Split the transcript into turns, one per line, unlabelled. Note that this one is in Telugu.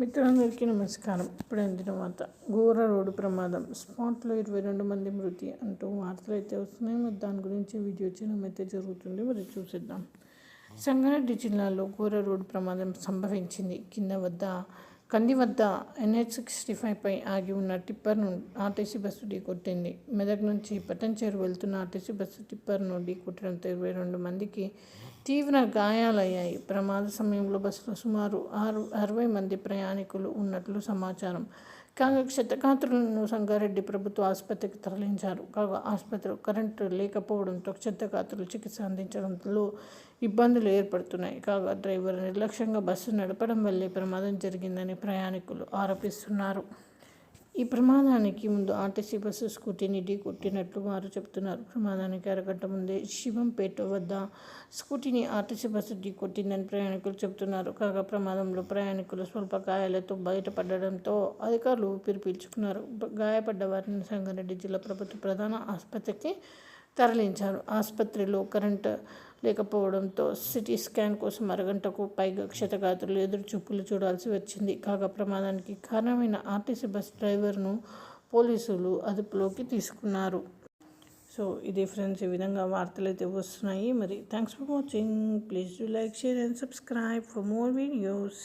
మిత్రులందరికీ నమస్కారం. ఇప్పుడు అందిన వార్త. ఘోర రోడ్డు ప్రమాదం. స్పాట్లో ఇరవై రెండు మంది మృతి అంటూ వార్తలు అయితే వస్తున్నాయి. మరి దాని గురించి వీడియో చేయడం అయితే జరుగుతుంది. మరి చూసిద్దాం. సంగారెడ్డి జిల్లాలో ఘోర రోడ్డు ప్రమాదం సంభవించింది. కింద వద్ద కంది వద్ద ఎన్హెచ్ సిక్స్టీ ఫైవ్పై ఆగి ఉన్న టిప్పర్ను ఆర్టీసీ బస్సు ఢీకొట్టింది. మెదక్ నుంచి పట్టంచేరు వెళ్తున్న ఆర్టీసీ బస్సు టిప్పర్ను ఢీకొట్టడంతో ఇరవై రెండు మందికి తీవ్ర గాయాలయ్యాయి. ప్రమాద సమయంలో బస్సులో సుమారు ఆరు అరవై మంది ప్రయాణికులు ఉన్నట్లు సమాచారం. కాగా క్షతగాత్రులను సంగారెడ్డి ప్రభుత్వ ఆసుపత్రికి తరలించారు. కాగా ఆసుపత్రిలో కరెంటు లేకపోవడంతో క్షతగాత్రులు చికిత్స అందించడంలో ఇబ్బందులు ఏర్పడుతున్నాయి. కాగా డ్రైవర్ నిర్లక్ష్యంగా బస్సు నడపడం వల్లే ప్రమాదం జరిగిందని ప్రయాణికులు ఆరోపిస్తున్నారు. ఈ ప్రమాదానికి ముందు ఆర్టీసీ బస్సు స్కూటీని ఢీ కొట్టినట్లు వారు చెబుతున్నారు. ప్రమాదానికి అరగంట ముందే శివంపేట వద్ద స్కూటీని ఆర్టీసీ బస్సు ఢీ కొట్టిందని ప్రయాణికులు చెబుతున్నారు. కాగా ప్రమాదంలో ప్రయాణికులు స్వల్ప గాయాలతో బయటపడడంతో అధికారులు ఊపిరి పీల్చుకున్నారు. గాయపడ్డ వారిని సంగారెడ్డి జిల్లా ప్రభుత్వ ప్రధాన ఆసుపత్రికి తరలించారు. ఆసుపత్రిలో కరెంట్ లేకపోవడంతో సిటీ స్కాన్ కోసం అరగంటకు పైగా క్షతగాత్రులు ఎదురు చూపులు చూడాల్సి వచ్చింది. కాగా ప్రమాదానికి కారణమైన ఆర్టీసీ బస్ డ్రైవర్ను పోలీసులు అదుపులోకి తీసుకున్నారు. సో ఇది ఫ్రెండ్స్ ఈ విధంగా వార్తలు అయితే వస్తున్నాయి. మరి thanks for watching. Please do like share and subscribe for more videos.